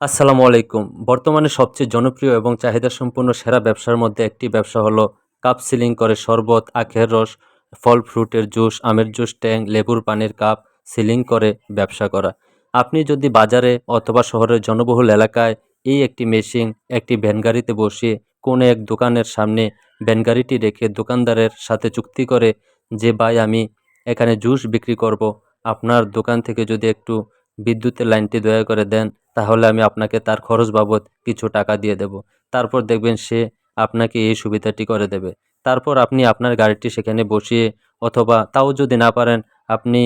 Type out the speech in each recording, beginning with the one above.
আসসালামু আলাইকুম। বর্তমানে সবচেয়ে জনপ্রিয় এবং চাহিদা সম্পন্ন সেরা ব্যবসার মধ্যে একটি ব্যবসা হলো কাপ সিলিং করে শরবত, আখের রস, ফল ফ্রুটের জুস, আমের জুস, ট্যাং, লেবুর পানির কাপ সিলিং করে ব্যবসা করা। আপনি যদি বাজারে অথবা শহরের জনবহুল এলাকায় এই একটি মেশিন, একটি ভ্যান গাড়িতে বসিয়ে কোনো এক দোকানের সামনে ভ্যান গাড়িটি রেখে দোকানদারের সাথে চুক্তি করে যে, ভাই, আমি এখানে জুস বিক্রি করব। আপনার দোকান থেকে যদি একটু বিদ্যুতের লাইনটি দয়া করে দেন তাহলে আমি আপনাকে তার খরচ বাবদ কিছু টাকা দিয়ে দেব। তারপর দেখবেন সে আপনাকে এই সুবিধাটি করে দেবে। তারপর আপনি আপনার গাড়িটি সেখানে বসিয়ে অথবা তাও যদি না পারেন, আপনি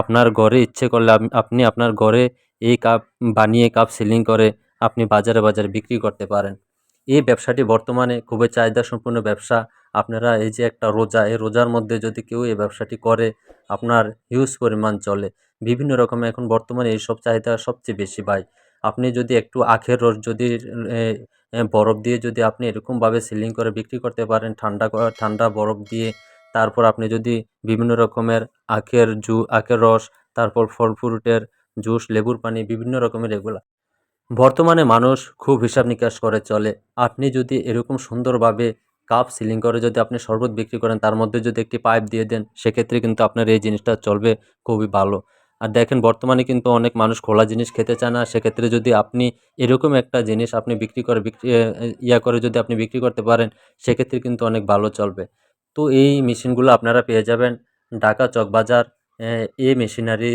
আপনার ঘরে ইচ্ছে করলে আপনি আপনার ঘরে এই কাপ বানিয়ে কাপ সিলিং করে আপনি বাজারে বাজারে বিক্রি করতে পারেন। এই ব্যবসাটি বর্তমানে খুবই চাহিদা সম্পন্ন ব্যবসা। আপনারা এই যে একটা রোজা, এই রোজার মধ্যে যদি কেউ এই ব্যবসাটি করে, আপনার হিউজ পরিমাণ চলে। বিভিন্ন রকমের এখন বর্তমানে এইসব চাহিদা সবচেয়ে বেশি ভাই। আপনি যদি একটু আখের রস যদি বরফ দিয়ে যদি আপনি এরকমভাবে সিলিং করে বিক্রি করতে পারেন, ঠান্ডা ঠান্ডা বরফ দিয়ে, তারপর আপনি যদি বিভিন্ন রকমের আখের জু, আখের রস, তারপর ফল ফ্রুটের জুস, লেবুর পানি, বিভিন্ন রকমের এগুলা। বর্তমানে মানুষ খুব হিসাব নিকাশ করে চলে। আপনি যদি এরকম সুন্দরভাবে কাপ সিলিং করে যদি আপনি শরবত বিক্রি করেন, তার মধ্যে যদি একটি পাইপ দিয়ে দেন, সেক্ষেত্রে কিন্তু আপনার এই জিনিসটা চলবে খুবই ভালো। আর দেখেন বর্তমানে কিন্তু অনেক মানুষ খোলা জিনিস খেতে চায় না। সেক্ষেত্রে যদি আপনি এরকম একটা জিনিস আপনি বিক্রি করে বিক্রি এ, এ, ইয়া করে যদি আপনি বিক্রি করতে পারেন সেক্ষেত্রে কিন্তু অনেক ভালো চলবে। তো এই মেশিনগুলো আপনারা পেয়ে যাবেন ঢাকা চকবাজার এ, মেশিনারি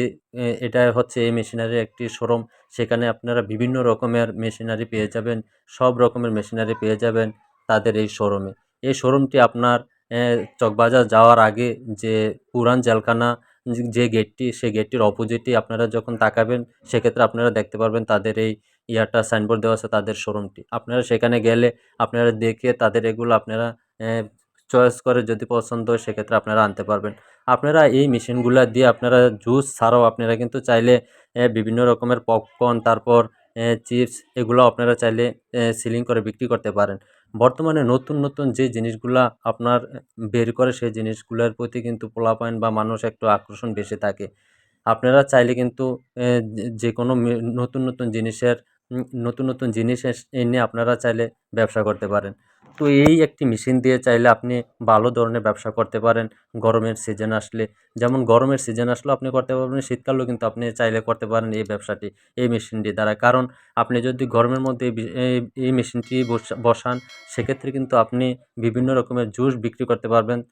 এটা হচ্ছে এই মেশিনারির একটি শোরুম। সেখানে আপনারা বিভিন্ন রকমের মেশিনারি পেয়ে যাবেন সব রকমের মেশিনারি পেয়ে যাবেন তাদের এই শোরুমে। এই শোরুমটি আপনার চকবাজার যাওয়ার আগে যে পুরান জেলখানা যে- গেটটি সেই গেটটির অপোজিটই আপনারা যখন তাকাবেন, সেক্ষেত্রে আপনারা দেখতে পারবেন তাদের এই ইয়াটা সাইনবোর্ড দেওয়া আছে তাদের শোরুমটি আপনারা সেখানে গেলে আপনারা দেখে তাদের এগুলো আপনারা চয়েস করে যদি পছন্দ হয়, সেক্ষেত্রে আপনারা আনতে পারবেন। আপনারা এই মেশিনগুলো দিয়ে আপনারা জুস ছাড়াও আপনারা কিন্তু চাইলে বিভিন্ন রকমের পপকর্ন তারপর চিপস এগুলো আপনারা চাইলে সিলিং করে বিক্রি করতে পারেন। বর্তমানে নতুন নতুন যে জিনিসগুলা আপনার বের করে, সেই জিনিসগুলোর প্রতি কিন্তু পোলাপাইন বা মানুষ একটু আকর্ষণ বেশি থাকে। আপনারা চাইলে কিন্তু যে- কোনো নতুন নতুন জিনিসের নতুন নতুন জিনিস এনে আপনারা চাইলে ব্যবসা করতে পারেন। তো এই একটি মেশিন দিয়ে চাইলে আপনি ভালো ধরনের ব্যবসা করতে পারেন, গরমের সিজন আসলে। যেমন গরমের সিজন আসলেও আপনি করতে পারবেন, শীতকালেও কিন্তু আপনি চাইলে করতে পারেন এই ব্যবসাটি, এই মেশিনটি দ্বারা। কারণ আপনি যদি গরমের মধ্যে এই মেশিনটি বসা- বসান, সেক্ষেত্রে কিন্তু আপনি বিভিন্ন রকমের জুস বিক্রি করতে পারবেন।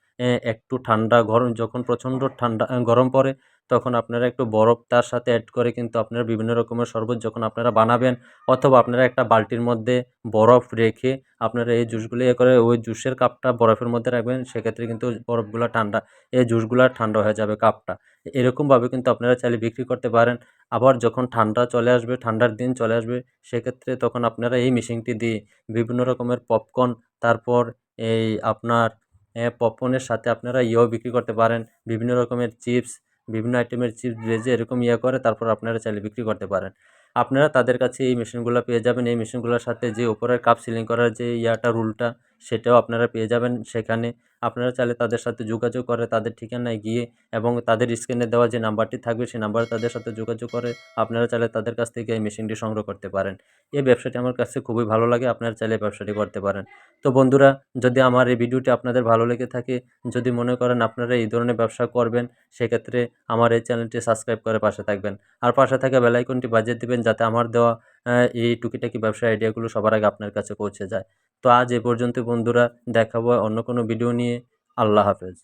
একটু ঠান্ডা, গরম, যখন প্রচণ্ড ঠান্ডা, গরম পড়ে তখন আপনারা একটু বরফ তার সাথে অ্যাড করে কিন্তু আপনারা বিভিন্ন রকমের শরবত যখন আপনারা বানাবেন অথবা আপনারা একটা বালতির মধ্যে বরফ রেখে আপনারা এই জুসগুলো ইয়ে করে ওই জুসের কাপটা বরফের মধ্যে রাখবেন, সেক্ষেত্রে কিন্তু বরফগুলো ঠান্ডা, এই জুসগুলো ঠান্ডা হয়ে যাবে কাপটা। এরকমভাবে কিন্তু আপনারা চাইলে বিক্রি করতে পারেন। আবার যখন ঠান্ডা চলে আসবে, ঠান্ডার দিন চলে আসবে, সেক্ষেত্রে তখন আপনারা এই মেশিনটি দিয়ে বিভিন্ন রকমের পপকর্ন তারপর এই আপনার পপকর্নের সাথে আপনারা ইয়েও বিক্রি করতে পারেন। বিভিন্ন রকমের চিপস বিভিন্ন আইটেমের চিপস ভেজে এরকম ইয়ে করে, তারপর আপনারা চাইলে বিক্রি করতে পারেন। আপনারা তাদের কাছে এই মেশিনগুলো পেয়ে যাবেন। এই মেশিনগুলোর সাথে যে ওপরের কাপ সিলিং করার যে ইয়াটা রুলটা সেটাও আপনারা পেয়ে যাবেন। সেখানে আপনারা চাইলে তাদের সাথে যোগাযোগ করে তাদের ঠিকানায় গিয়ে এবং তাদের স্ক্রিনে দেওয়া যে নাম্বারটি থাকবে সেই নাম্বারে তাদের সাথে যোগাযোগ করে আপনারা চাইলে তাদের কাছ থেকে এই মেশিনটি সংগ্রহ করতে পারেন। এই ব্যবসাটি আমার কাছে খুবই ভালো লাগে, আপনারা চাইলে ব্যবসাটি করতে পারেন। তো বন্ধুরা, যদি আমার এই ভিডিওটি আপনাদের ভালো লেগে থাকে, যদি মনে করেন আপনারা এই ধরনের ব্যবসা করবেন, সেক্ষেত্রে আমার এই চ্যানেলটি সাবস্ক্রাইব করে পাশে থাকবেন। আর পাশে থাকা বেলাইকনটি বাজিয়ে দেবেন যাতে আমার দেওয়া এই টুকিটাকি ব্যবসা আইডিয়াগুলো সবার আগে আপনার কাছে পৌঁছে যায়। তো আজ এ পর্যন্ত বন্ধুরা দেখাবো অন্য কোনো ভিডিও নিয়ে। আল্লাহ হাফেজ।